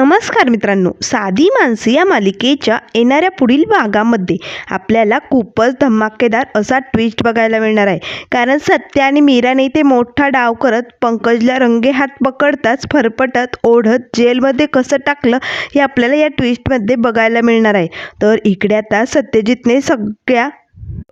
नमस्कार मित्रांनो. साधी माणसे या मालिकेच्या येणाऱ्या पुढील भागामध्ये आपल्याला खूपच धमाकेदार असा ट्विस्ट बघायला मिळणार आहे. कारण सत्य आणि मीराने ते मोठा डाव करत पंकजला रंगे हात पकडताच फरफटत ओढत जेलमध्ये कसं टाकलं हे आपल्याला या ट्विस्टमध्ये बघायला मिळणार आहे. तर इकडे आता सत्यजितने सगळ्या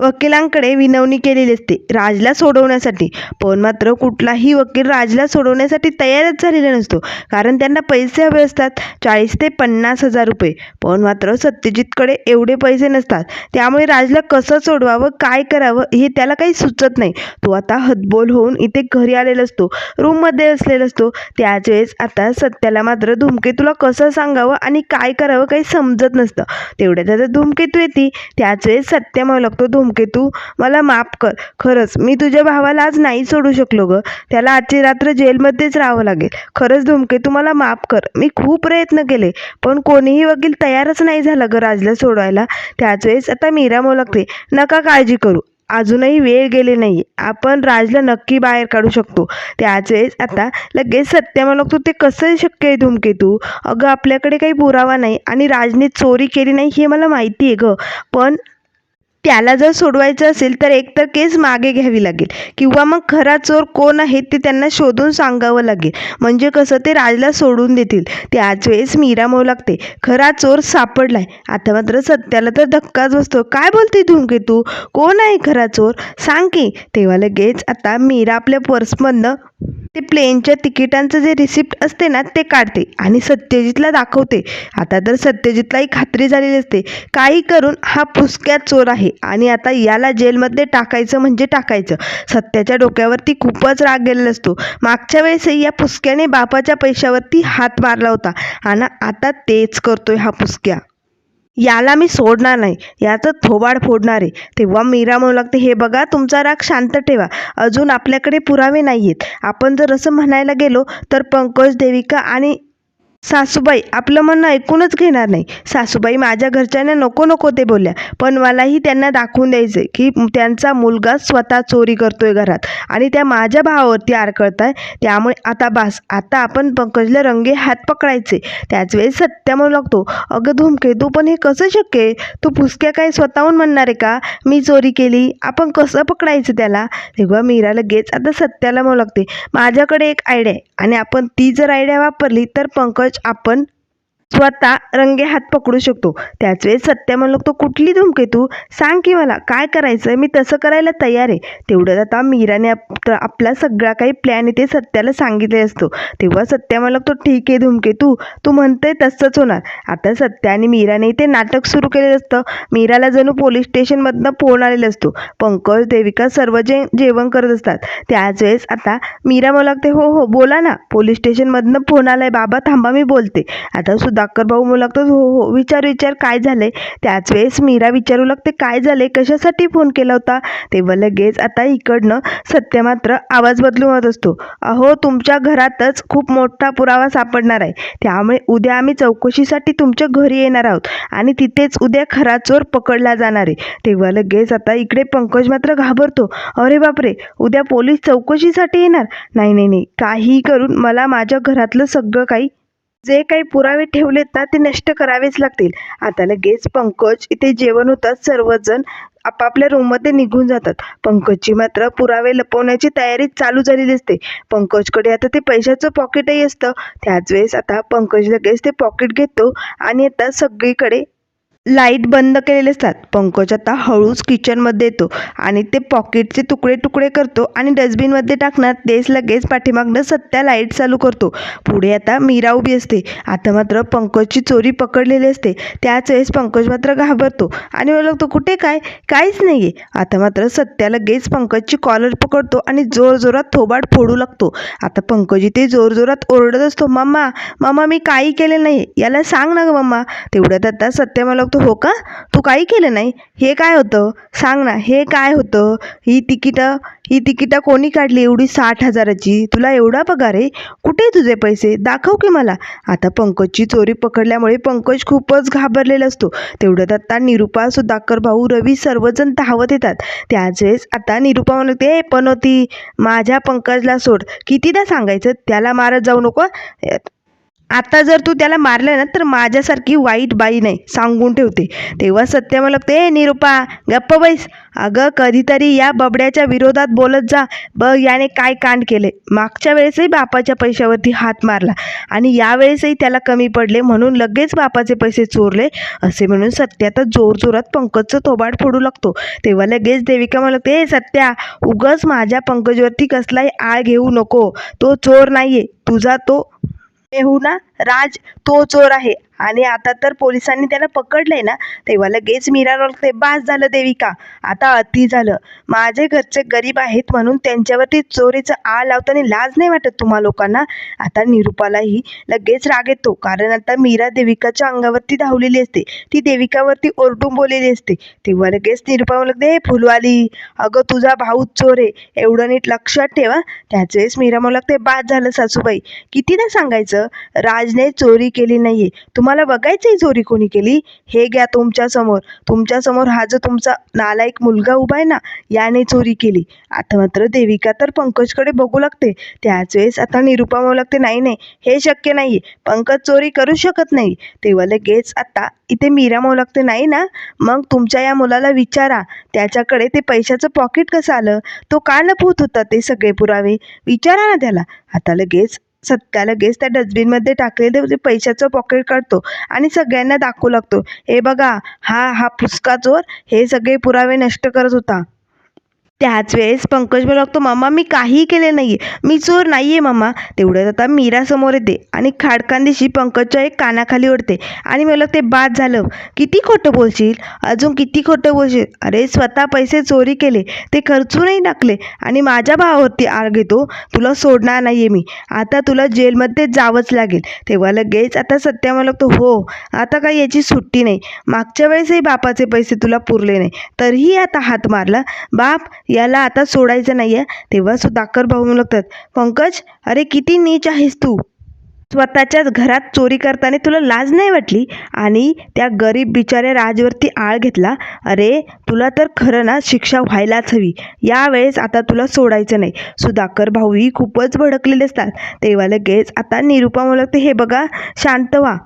वकिलांकडे विनवणी केलेली असते. राजला सोडवण्यासाठी. पण मात्र कुठलाही वकील राजला सोडवण्यासाठी तयारच झालेला नसतो. कारण त्यांना पैसे हवे असतात. चाळीस ते पन्नास हजार रुपये. पण मात्र सत्यजितकडे एवढे पैसे नसतात. त्यामुळे राजला कसं सोडवावं काय करावं हे त्याला काही सुचत नाही. तो आता हतबोल होऊन इथे घरी आलेला असतो. रूममध्ये असलेला असतो. त्याच वेळेस आता सत्याला मात्र धूमकेतूला कसं सांगावं आणि काय करावं काही समजत नसतं. तेवढ्यात आता धूमकेतू येते. त्याच वेळेस सत्य म्हणू लागतो धूमकेतू मला माफ कर. खरंच मी तुझ्या भावाला आज नाही सोडू शकलो ग. त्याला आजची रात्र जेलमध्येच राहावं लागेल. खरंच धूमकेतू मला माफ कर. मी खूप प्रयत्न केले पण कोणीही वकील तयारच नाही झाला ग राजला सोडवायला. त्याच वेळेस आता मीरा म्हणू लागते नका काळजी करू. अजूनही वेळ गेले नाही आपण राजला नक्की बाहेर काढू शकतो. त्याच वेळेस आता लगेच सत्य म्हणतो लागतो ते कसं शक्य आहे धूमकेतू? अगं आपल्याकडे काही पुरावा नाही आणि राजने चोरी केली नाही हे मला माहिती आहे ग. पण त्याला जर सोडवायचं असेल तर एकतर केस मागे घ्यावी लागेल. किंवा मग खरा चोर कोण आहे ते त्यांना शोधून सांगावं लागेल. म्हणजे कसं ते राजला सोडून देतील. त्याच वेळेस मीरा म्हणू लागते. खरा चोर सापडलाय. आता मात्र सत्याला तर धक्काच बसतो. काय बोलते धूमकेतू कोण आहे खरा चोर? सांग की. तेव्हा लगेच आता मीरा आपल्या पर्समधनं ते प्लेनच्या तिकिटांचं जे रिसिप्ट असते ना ते काढते आणि सत्यजितला दाखवते. आता तर सत्यजितलाही खात्री झालेली असते. काही करून हा फुसक्या चोर आहे. आणि आता याला जेलमध्ये टाकायचं म्हणजे टाकायचं. सत्याच्या डोक्यावरती खूपच राग गेलेला असतो. मागच्या वेळेसही या पुसक्याने बापाच्या पैशावरती हात मारला होता. आणि आता तेच करतोय हा पुसक्या. याला मी सोडणार नाही. याचं थोबाड फोडणार आहे. तेव्हा मीरा म्हणू लागते हे बघा तुमचा राग शांत ठेवा. अजून आपल्याकडे पुरावे नाही आहेत आपण जर असं म्हणायला गेलो तर पंकज देविका आणि सासूबाई आपलं म्हणणं ऐकूनच घेणार नाही. सासूबाई माझ्या घरच्यांना नको नको ते बोलल्या. पण मलाही त्यांना दाखवून द्यायचं की त्यांचा मुलगा स्वतः चोरी करतोय घरात आणि त्या माझ्या भावावरती आरकळत आहे त्यामुळे आता बास आता आपण पंकजला रंगे हात पकडायचे त्याच वेळेस सत्य म्हणू लागतो अगं धुमके तू पण हे कसं शक्य आहे? तू पुसक्या काय स्वतःहून म्हणणार आहे का? मी चोरी केली आपण कसं पकडायचं त्याला? तेव्हा मीरा लगेच आता सत्याला म्हणू लागते माझ्याकडे एक आयडिया आहे आणि आपण ती जर आयडिया वापरली तर पंकज आपण स्वतः रंगे हात पकडू शकतो. त्याच वेळेस सत्य म्हणू लागतो कुठली धुमके तू? सांग की मला काय करायचं? मी तसं करायला तयार आहे. तेवढ्यात आता मीराने आप आपला सगळा काही प्लॅन इथे सत्याला सांगितले असतो. तेव्हा सत्य म्हणू लागतो ठीक आहे धुमके तू तू तसंच होणार. आता सत्य आणि मीराने इथे नाटक सुरू केलेलं असतं. मीराला जणू पोलीस स्टेशनमधनं फोन आलेला असतो. पंकज देविका सर्व जे जेवण करत असतात. त्याच वेळेस आता मीरा म्हणू लागते हो हो बोला ना. पोलीस स्टेशनमधनं फोन आलाय बाबा थांबा मी बोलते. आता सुद्धा सुधाकर भाऊ म्हणू लागतो हो हो विचार विचार काय झाले त्याच वेळेस मीरा विचारू लागते काय झाले कशासाठी फोन केला होता? तेव्हा लगेच आता इकडनं सत्य मात्र आवाज बदलून होत असतो. अहो तुमच्या घरातच खूप मोठा पुरावा सापडणार आहे. त्यामुळे उद्या आम्ही चौकशीसाठी तुमच्या घरी येणार आहोत आणि तिथेच उद्या खरा चोर पकडला जाणार आहे. तेव्हा लगेच आता इकडे पंकज मात्र घाबरतो. अरे बापरे उद्या पोलीस चौकशीसाठी येणार? नाही नाही नाही काही करून मला माझ्या घरातलं सगळं काही जे काही पुरावे ठेवलेत ना ते नष्ट करावेच लागतील. आता लगेच पंकज इथे जेवण होतात सर्वजण आपापल्या रूममध्ये निघून जातात. पंकजची मात्र पुरावे लपवण्याची तयारी चालू झालेली असते. पंकजकडे आता ते पैशाचं पॉकेटही असतं. त्याच वेळेस आता पंकज लगेच ते पॉकेट घेतो आणि आता सगळीकडे लाइट बंद केलेले असतात. पंकज आता हळूच किचनमध्ये येतो आणि ते पॉकेटचे तुकडे तुकडे करतो आणि डस्टबिनमध्ये टाकणार तेच लगेच पाठीमागनं सत्या लाइट चालू करतो. पुढे आता मीरा उभी असते. आता मात्र पंकजची चोरी पकडलेली असते. त्याच वेळेस पंकज मात्र घाबरतो. आणि ओळखतो कुठे काय? काहीच नाही आहे आता मात्र सत्या लगेच पंकजची कॉलर पकडतो आणि जोरजोरात थोबाड फोडू लागतो. आता पंकज इथे जोरजोरात ओरडत असतो मम्मा मम्मा मी काही केले नाही याला सांग ना ग मम्मा. तेवढ्यात आता सत्य मला लागतो हो का? तू काही केलं नाही? हे काय होतं? सांग ना हे काय होतं? ही तिकीटं ही तिकीटं कोणी काढली एवढी साठ हजाराची? तुला एवढा पगार आहे? कुठे तुझे पैसे? दाखव की मला. आता पंकजची चोरी पकडल्यामुळे पंकज खूपच घाबरलेला असतो. तेवढ्यात आता निरुपा सुधाकर भाऊ रवी सर्वजण धावत येतात. त्याच वेळेस आता निरुपा म्हणते "ए, पनोती माझ्या पंकजला सोड. कितीदा सांगायचं? त्याला मारत जाऊ नको आता जर तू त्याला मारलं ना तर माझ्यासारखी वाईट बाई नाही सांगून ठेवते. तेव्हा सत्य मला ते निरुपा गप्प बैस. अगं कधीतरी या बबड्याच्या विरोधात बोलत जा. बघ याने काय कांड केले. मागच्या वेळेसही बापाच्या पैशावरती हात मारला आणि यावेळेसही त्याला कमी पडले म्हणून लगेच बापाचे पैसे चोरले. असे म्हणून सत्य आता जोरजोरात पंकजचं थोबाड फोडू लागतो. तेव्हा लगेच देविका मला ते सत्या उगच माझ्या पंकजवरती कसलाही आळ घेऊ नको. तो चोर नाहीये. तुझा तो मेहुणा राज तो चोर आहे. आणि आता तर पोलिसांनी त्याला पकडलंय ना तेव्हा लगेच मीरा ते बास झालं देविका. आता अति झालं. माझे घरचे गरीब आहेत म्हणून त्यांच्यावरती चोरीचं आळ लावताना लाज नाही वाटत तुम्हा लोकांना. आता निरुपालाही लगेच राग येतो. कारण आता मीरा देविकाच्या अंगावरती धावलेली असते. ती देविकावरती ओरडून बोललेली असते. तेव्हा लगेच निरुपा लागते हे फुलवाली अगं तुझा भाऊ चोर आहे. एवढं नीट लक्षात ठेवा. त्याच वेळेस मीरा मला लागते बाद झालं सासूबाई. कितीदा सांगायचं? राज राजने चोरी केली नाहीये. तुम्हाला बघायचंय चोरी कोणी केली? हे घ्या तुमच्यासमोर तुमच्यासमोर हा जो तुमचा नालायक मुलगा उभा आहे ना याने चोरी केली. आता मात्र देविका तर पंकजकडे बघू लागते. त्याच वेळेस आता निरुपा म्हणू लागते नाही नाही हे शक्य नाही पंकज चोरी करू शकत नाही. तेव्हा लगेच आता इथे मीरा म्हणू लागते नाही ना मग तुमच्या या मुलाला विचारा. त्याच्याकडे ते पैशाचं पॉकेट कसं आलं? तो का लपवत होता ते सगळे पुरावे? विचारा ना त्याला. आता लगेच सत्या लगेच त्या डस्टबिनमध्ये टाकलेले ते म्हणजे पैशाचं पॉकेट काढतो आणि सगळ्यांना दाखवू लागतो. हे बघा हा हा फुसका चोर हे सगळे पुरावे नष्ट करत होता. त्याच वेळेस पंकज बोलू लागतो मम्मा मी काहीही केले नाही आहे मी चोर नाही आहे मम्मा तेवढ्यात आता मीरा समोर येते आणि खाडकांदिशी पंकजच्या एक कानाखाली ओढते. आणि मला ते बाद झालं. किती खोटं बोलशील? अजून किती खोटं बोलशील? अरे स्वतः पैसे चोरी केले. ते खर्चूनही टाकले. आणि माझ्या भावावरती आळ घेतो. तुला सोडणार नाही आहे मी. आता तुला जेलमध्ये जावंच लागेल. तेव्हा लगेच आता सत्या मला लागतो हो आता काही याची सुट्टी नाही. मागच्या वेळेसही बापाचे पैसे तुला पुरले नाही. तरीही आता हात मारला. बाप याला आता सोडायचं नाही आहे तेव्हा सुधाकर भाऊ म्हणू लागतात पंकज अरे किती नीच आहेस तू. स्वतःच्याच घरात चोरी करताना तुला लाज नाही वाटली? आणि त्या गरीब बिचाऱ्या राजवरती आळ घेतला अरे तुला तर खरं ना शिक्षा व्हायलाच हवी. यावेळेस आता तुला सोडायचं नाही. सुधाकर भाऊही खूपच भडकलेले असतात. तेव्हा लगेच आता निरुपा म्हणू लागते हे बघा शांत व्हा.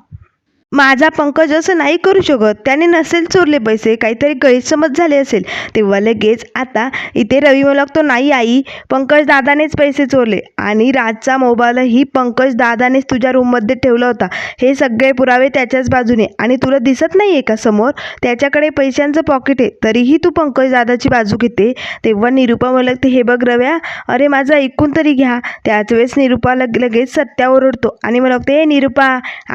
माझा पंकज असं नाही करू शकत. त्याने नसेल चोरले पैसे काहीतरी गैरसमज झाले असेल. तेव्हा लगेच आता इथे रवी मला लागतो नाही आई पंकज दादानेच पैसे चोरले आणि राजचा मोबाईलही पंकज दादानेच तुझ्या रूममध्ये ठेवला होता. हे सगळे पुरावे त्याच्याच बाजूने. आणि तुला दिसत नाही आहे का समोर? त्याच्याकडे पैशांचं पॉकेट आहे. तरीही तू पंकज दादाची बाजू घेते. तेव्हा निरुपा मला लागते हे बघ रव्या अरे माझं ऐकून तरी घ्या. त्याच वेळेस निरुपा लग लगेच सत्यावर ओढतो आणि मला लागते हे निरुपा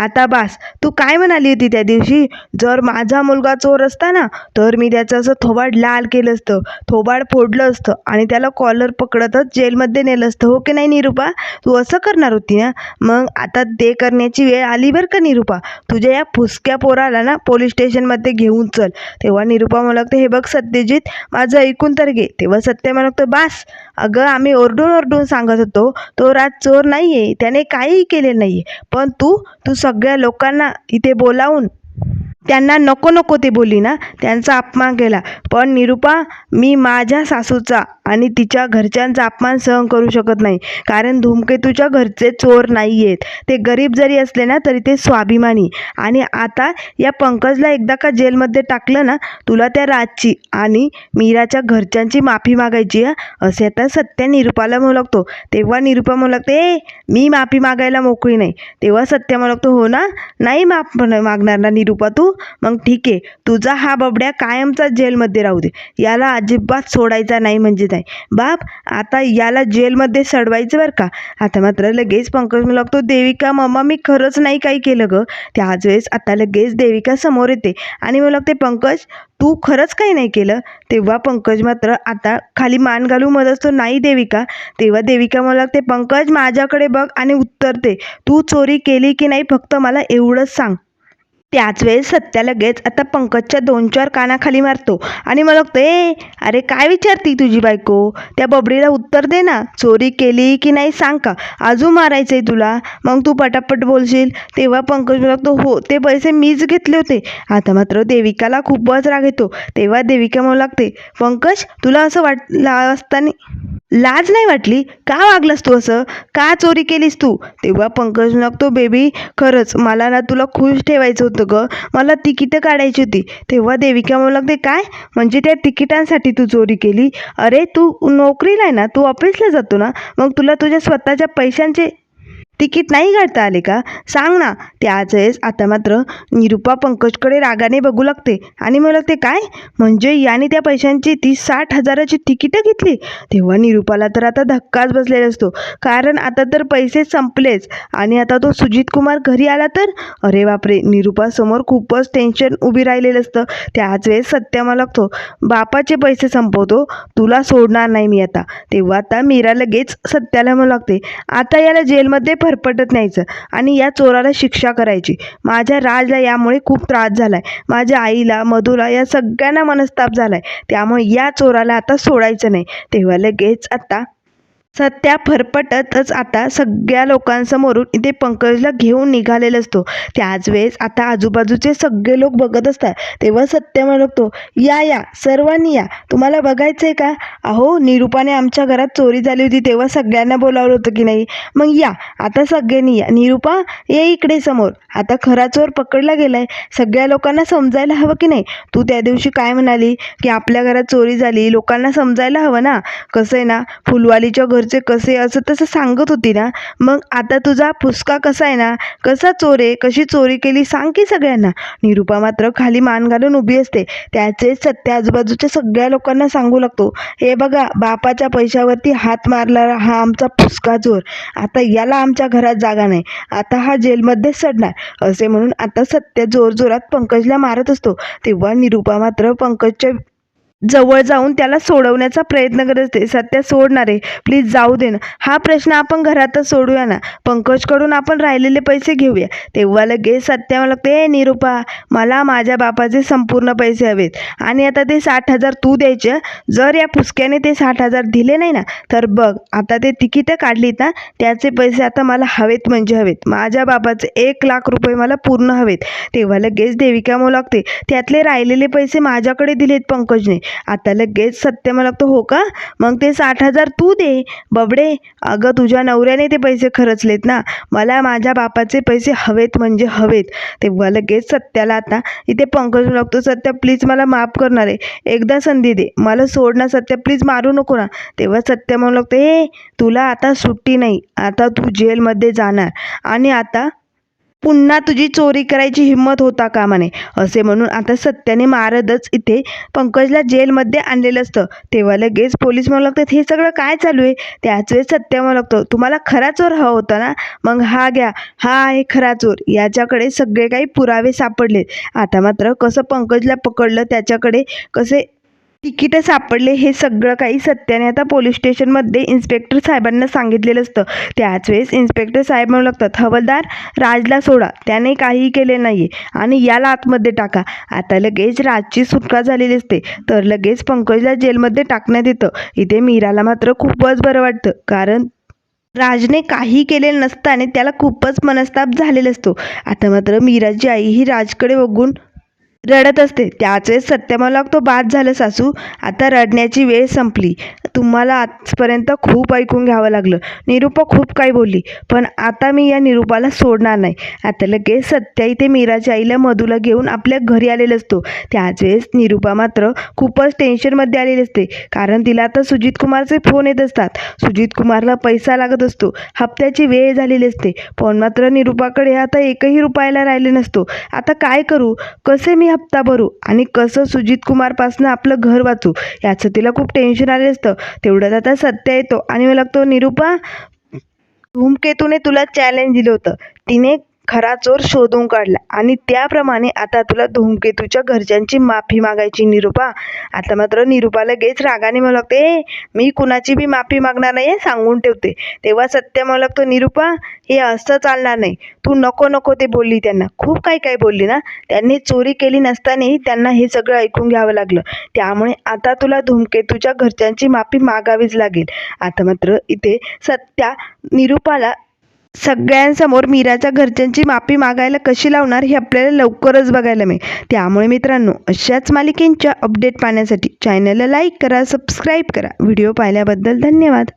आता बास. तू काय म्हणाली होती त्या दिवशी? जर माझा मुलगा चोर असता ना तर मी त्याचं असं थोबाड लाल केलं असतं थोबाड फोडलं असतं आणि त्याला कॉलर पकडतच जेलमध्ये नेलं असतं हो की नाही निरुपा? तू असं करणार होती ना? मग आता ते करण्याची वेळ आली बरं का निरुपा? तुझ्या या फुसक्या पोराला ना पोलीस स्टेशनमध्ये घेऊन चल. तेव्हा निरुपा मला हे बघ सत्यजित माझं ऐकून तर घे. तेव्हा सत्य मला लागतं बास अगं आम्ही ओरडून ओरडून सांगत होतो तो राज चोर नाही आहे त्याने काहीही केले नाही आहे पण तू तू सगळ्या लोकांना इथे बोलावून त्यांना नको नको ते बोलली ना त्यांचा अपमान केला. पण निरुपा मी माझ्या सासूचा आणि तिच्या घरच्यांचा अपमान सहन करू शकत नाही. कारण धूमकेतूच्या घरचे चोर नाही आहेत ते गरीब जरी असले ना तरी ते स्वाभिमानी. आणि आता या पंकजला एकदा का जेलमध्ये टाकलं ना तुला त्या राजची आणि मीराच्या घरच्यांची माफी मागायची असे आता सत्य निरुपाला म्हणू लागतो तेव्हा निरुपा म्हणू लागते ए मी माफी मागायला मोकळी नाही. तेव्हा सत्य म्हणू लागतो हो ना? नाही माफ मागणार ना निरुपा तू? मग ठीक आहे तुझा हा बबड्या कायमचा जेलमध्ये राहू दे. याला अजिबात सोडायचा नाही म्हणजे नाही. बाप आता याला जेलमध्ये सडवायचं बरं का? आता मात्र लगेच पंकज म्हणू लागतो देविका मम्मा मी खरंच नाही काही केलं गं. त्याच वेळेस आता लगेच देविका समोर येते आणि म्हणू लागते पंकज तू खरंच काही नाही केलं? तेव्हा पंकज मात्र आता खाली मान घालू मत असतो नाही देविका. तेव्हा देविका मला लागते पंकज माझ्याकडे बघ आणि उत्तरते तू चोरी केली की नाही फक्त मला एवढंच सांग. त्याच वेळेस सत्या लगेच आता पंकजच्या दोन चार कानाखाली मारतो. आणि मला लागतं ए अरे काय विचारती तुझी बायको? त्या बबडीला उत्तर दे ना. चोरी केली की नाही सांग का? अजून मारायचंय तुला. मग तू पटापट बोलशील. तेव्हा पंकज मला हो ते पैसे मीच घेतले होते. आता मात्र देविकाला खूपच राग येतो. तेव्हा देविका मला लागते पंकज तुला असं वाटलं असताना लाज नाही वाटली? का वागलास तू असं? का चोरी केलीस तू? तेव्हा पंकज लागतो बेबी खरंच मला ना तुला खुश ठेवायचं होतं ग. मला तिकीटं काढायची होती. तेव्हा देविका म्हणू लागते काय? म्हणजे त्या तिकिटांसाठी तू चोरी केली? अरे तू नोकरीला आहे ना? तू ऑफिसला जातो ना? मग तुला तुझ्या स्वतःच्या पैशांचे तिकीट नाही काढता आले का? सांग ना. त्याच वेळेस आता मात्र निरुपा पंकजकडे रागाने बघू लागते. आणि मला ते काय? म्हणजे याने त्या पैशांची ती साठ हजाराची तिकीटं घेतली. तेव्हा निरुपाला तर आता धक्काच बसलेला असतो. कारण आता तर पैसे संपलेच. आणि आता तो सुजित कुमार घरी आला तर? अरे बापरे निरुपासमोर खूपच टेन्शन उभी राहिलेलं असतं. त्याच वेळेस सत्या लागतो. बापाचे पैसे संपवतो. तुला सोडणार नाही मी आता. तेव्हा आता मीरा लगेच सत्याला म्हणू लागते. आता याला जेलमध्ये फरफटत न्यायचं आणि या चोराला शिक्षा करायची. माझ्या राजला यामुळे खूप त्रास झाला आहे माझ्या आईला मधूला या सगळ्यांना मनस्ताप झाला आहे त्यामुळे या चोराला आता सोडायचं नाही. तेव्हा लगेच आता सत्या फरफटतच आता सगळ्या लोकांसमोरून इथे पंकजला घेऊन निघालेला असतो. त्याच वेळेस आता आजूबाजूचे सगळे लोक बघत असतात. तेव्हा सत्य म्हणतो या या सर्वांनी या. तुम्हाला बघायचं आहे का? अहो निरूपाने आमच्या घरात चोरी झाली होती तेव्हा सगळ्यांना बोलावलं होतं की नाही. मग या आता सगळ्यांनी या. निरूपा ये इकडे समोर. आता खरा चोर पकडला गेलाय. सगळ्या लोकांना समजायला हवं की नाही? तू त्या दिवशी काय म्हणाली? की आपल्या घरात चोरी झाली. लोकांना समजायला हवं ना? कसं आहे ना? फुलवालीच्या घर घरचे कसे असं तसं सांगत होती ना. मग आता तुझा फुसका कसा आहे ना? कसा चोर आहे? कशी चोरी केली? सांग की सगळ्यांना. निरूपा मात्र खाली मान घालून उभी असते. त्याचे सत्य आजूबाजूच्या सगळ्या लोकांना सांगू लागतो. हे बघा बापाच्या पैशावरती हात मारला हा आमचा फुसका चोर. आता याला आमच्या घरात जागा नाही. आता हा जेलमध्ये सडणार. असे म्हणून आता सत्य जोरजोरात पंकजला मारत असतो. तेव्हा निरूपा मात्र पंकजच्या जवळ जाऊन त्याला सोडवण्याचा प्रयत्न करत असते सत्य सोडणार. आहे प्लीज जाऊ दे ना. हा प्रश्न आपण घरातच सोडूया ना. पंकजकडून आपण राहिलेले पैसे घेऊया. तेव्हा लगेच सत्या मला लागते "ए, निरूपा मला माझ्या बापाचे संपूर्ण पैसे हवेत. आणि आता ते साठ हजार तू द्यायचे जर या पुसक्याने ते साठ हजार दिले नाही ना तर बघ आता ते तिकीटं काढलीत ना त्याचे पैसे आता मला हवेत म्हणजे हवेत. माझ्या बापाचे एक लाख रुपये मला पूर्ण हवेत. तेव्हा लगेच देविका म्हणू लागते त्यातले राहिलेले पैसे माझ्याकडे दिलेत पंकजने. आता लगेच सत्य मला लागतो हो का? मग ते साठ हजार तू दे. बबडे अगं तुझ्या नवऱ्याने ते पैसे खर्चलेत ना. मला माझ्या बापाचे पैसे हवेत म्हणजे हवेत. तेव्हा लगेच सत्याला आता इथे पंकज लागतो सत्य प्लीज मला माफ करणार आहे. एकदा संधी दे. मला सोड ना सत्य प्लीज मारू नको ना. तेव्हा सत्य म्हणू लागतो हे तुला आता सुट्टी नाही. आता तू जेलमध्ये जाणार. आणि आता पुन्हा तुझी चोरी करायची हिंमत होता कामा नये असे म्हणून आता सत्याने मारतच इथे पंकजला जेलमध्ये आणलेलं असतं. तेव्हा लगेच पोलीस म्हणू लागतात हे सगळं काय चालू आहे? त्याच वेळेस सत्य म्हणू लागतो तुम्हाला खरा चोर हवा होता ना? मग हा घ्या. हा आहे खरा चोर. याच्याकडे सगळे काही पुरावे सापडले आता मात्र कसं पंकजला पकडलं त्याच्याकडे कसे तिकीटं सापडले हे सगळं काही सत्याने आता पोलीस स्टेशनमध्ये इन्स्पेक्टर साहेबांना सांगितलेलं असतं. त्याच वेळेस इन्स्पेक्टर साहेब म्हणू लागतात हवलदार राजला सोडा त्याने काहीही केले नाही आणि याला आतमध्ये टाका. आता लगेच राजची सुटका झालेली असते. तर लगेच पंकजला जेलमध्ये टाकण्यात येतं. इथे मीराला मात्र खूपच बरं वाटतं कारण राजने काही केलेलं नसतं आणि त्याला खूपच मनस्ताप झालेला असतो. आता मात्र मीराची आई ही राजकडे बघून रडत असते. त्याच वेळेस सत्य मला बाद झालं सासू आता रडण्याची वेळ संपली. तुम्हाला आजपर्यंत खूप ऐकून घ्यावं लागलं. निरूपा खूप काही बोलली पण आता मी या निरूपाला सोडणार नाही. आता लगेच सत्या इथे मीराच्या आईला मधूला घेऊन आपल्या घरी आलेलं असतो. त्याच वेळेस निरूपा मात्र खूपच टेन्शनमध्ये आलेली असते. कारण तिला आता सुजित कुमारचे फोन येत असतात. सुजित कुमारला पैसा लागत असतो. हप्त्याची वेळ झालेली असते. पण मात्र निरूपाकडे आता एकही रुपयाला राहिले नसतो. आता काय करू? कसे मी हप्ता भरू आणि कसं सुजित कुमारपासनं आपलं घर वाचू याचं तिला खूप टेन्शन आले असतं. तेवढ्यात आता सत्य येतो आणि मला लागतो निरूपा धूमकेतूने तुला चॅलेंज दिलं होतं. तिने खरा चोर शोधून काढला. आणि त्याप्रमाणे आता तुला धूमकेतूच्या घरच्यांची माफी मागायची निरूपा. आता मात्र निरूपा लगेच रागाने मला लागते मी कुणाची बी माफी मागणार नाही आहे सांगून ठेवते. तेव्हा सत्य मला लागतो निरूपा हे असं चालणार नाही. तू नको नको ते बोलली त्यांना. खूप काही काही बोलली ना. त्यांनी चोरी केली नसतानाही त्यांना हे सगळं ऐकून घ्यावं लागलं. त्यामुळे आता तुला धूमकेतूच्या घरच्यांची माफी मागावीच लागेल. आता मात्र इथे सत्या निरूपाला सगळ्यांसमोर मीराच्या घरच्यांची माफी मागायला कशी लावणार हे आपल्याला लवकरच बघायला मिळेल. त्यामुळे मित्रांनो अशाच मालिकेंच्या अपडेट पाहण्यासाठी चॅनलला लाईक करा सबस्क्राईब करा. व्हिडिओ पाहिल्याबद्दल धन्यवाद.